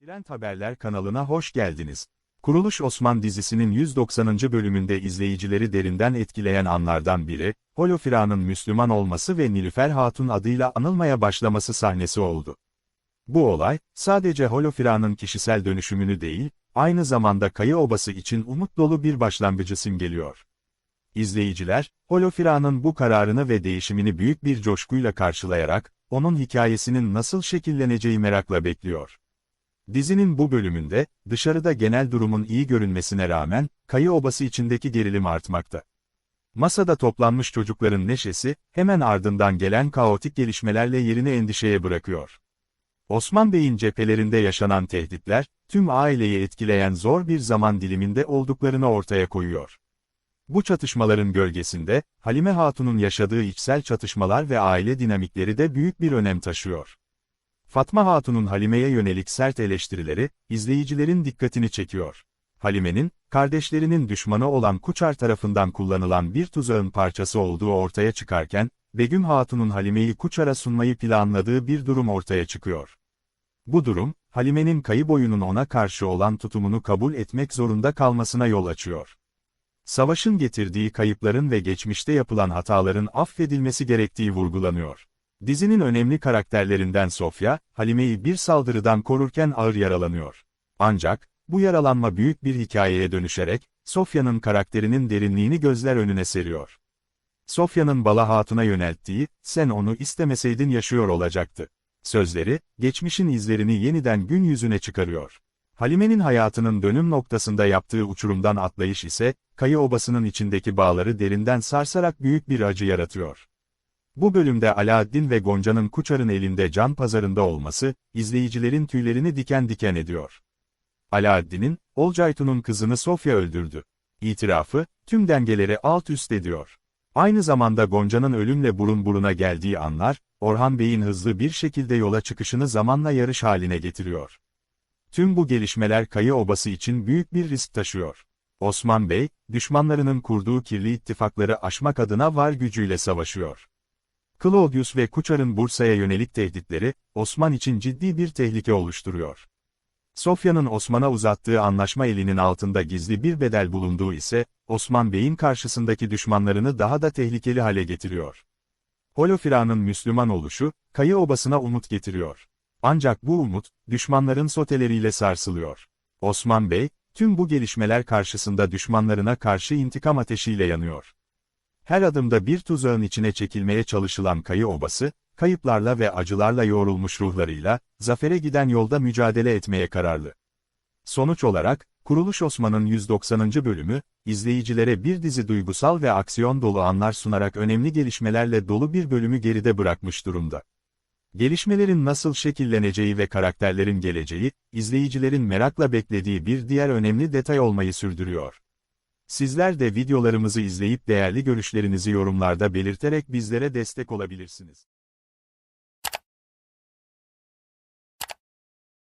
Trend Haberler kanalına hoş geldiniz. Kuruluş Osman dizisinin 190. bölümünde izleyicileri derinden etkileyen anlardan biri, Holofira'nın Müslüman olması ve Nilüfer Hatun adıyla anılmaya başlaması sahnesi oldu. Bu olay, sadece Holofira'nın kişisel dönüşümünü değil, aynı zamanda Kayı Obası için umut dolu bir başlangıcı simgeliyor. İzleyiciler, Holofira'nın bu kararını ve değişimini büyük bir coşkuyla karşılayarak, onun hikayesinin nasıl şekilleneceği merakla bekliyor. Dizinin bu bölümünde, dışarıda genel durumun iyi görünmesine rağmen, Kayı Obası içindeki gerilim artmakta. Masada toplanmış çocukların neşesi, hemen ardından gelen kaotik gelişmelerle yerini endişeye bırakıyor. Osman Bey'in cephelerinde yaşanan tehditler, tüm aileyi etkileyen zor bir zaman diliminde olduklarını ortaya koyuyor. Bu çatışmaların gölgesinde, Halime Hatun'un yaşadığı içsel çatışmalar ve aile dinamikleri de büyük bir önem taşıyor. Fatma Hatun'un Halime'ye yönelik sert eleştirileri, izleyicilerin dikkatini çekiyor. Halime'nin, kardeşlerinin düşmanı olan Kuçar tarafından kullanılan bir tuzağın parçası olduğu ortaya çıkarken, Begüm Hatun'un Halime'yi Kuçar'a sunmayı planladığı bir durum ortaya çıkıyor. Bu durum, Halime'nin kayıp oyunun ona karşı olan tutumunu kabul etmek zorunda kalmasına yol açıyor. Savaşın getirdiği kayıpların ve geçmişte yapılan hataların affedilmesi gerektiği vurgulanıyor. Dizinin önemli karakterlerinden Sofya, Halime'yi bir saldırıdan korurken ağır yaralanıyor. Ancak, bu yaralanma büyük bir hikayeye dönüşerek, Sofya'nın karakterinin derinliğini gözler önüne seriyor. Sofya'nın Bala Hatun'a yönelttiği, sen onu istemeseydin yaşıyor olacaktı. Sözleri, geçmişin izlerini yeniden gün yüzüne çıkarıyor. Halime'nin hayatının dönüm noktasında yaptığı uçurumdan atlayış ise, Kayı Obası'nın içindeki bağları derinden sarsarak büyük bir acı yaratıyor. Bu bölümde Alaaddin ve Gonca'nın Kuçar'ın elinde can pazarında olması, izleyicilerin tüylerini diken diken ediyor. Alaaddin'in, Olcaytun'un kızını Sofya öldürdü. İtirafı, tüm dengeleri alt üst ediyor. Aynı zamanda Gonca'nın ölümle burun buruna geldiği anlar, Orhan Bey'in hızlı bir şekilde yola çıkışını zamanla yarış haline getiriyor. Tüm bu gelişmeler Kayı Obası için büyük bir risk taşıyor. Osman Bey, düşmanlarının kurduğu kirli ittifakları aşmak adına var gücüyle savaşıyor. Claudius ve Kuçar'ın Bursa'ya yönelik tehditleri, Osman için ciddi bir tehlike oluşturuyor. Sofya'nın Osman'a uzattığı anlaşma elinin altında gizli bir bedel bulunduğu ise, Osman Bey'in karşısındaki düşmanlarını daha da tehlikeli hale getiriyor. Holofira'nın Müslüman oluşu, Kayı Obası'na umut getiriyor. Ancak bu umut, düşmanların soteleriyle sarsılıyor. Osman Bey, tüm bu gelişmeler karşısında düşmanlarına karşı intikam ateşiyle yanıyor. Her adımda bir tuzağın içine çekilmeye çalışılan Kayı Obası, kayıplarla ve acılarla yoğrulmuş ruhlarıyla, zafere giden yolda mücadele etmeye kararlı. Sonuç olarak, Kuruluş Osman'ın 190. bölümü, izleyicilere bir dizi duygusal ve aksiyon dolu anlar sunarak önemli gelişmelerle dolu bir bölümü geride bırakmış durumda. Gelişmelerin nasıl şekilleneceği ve karakterlerin geleceği, izleyicilerin merakla beklediği bir diğer önemli detay olmayı sürdürüyor. Sizler de videolarımızı izleyip değerli görüşlerinizi yorumlarda belirterek bizlere destek olabilirsiniz.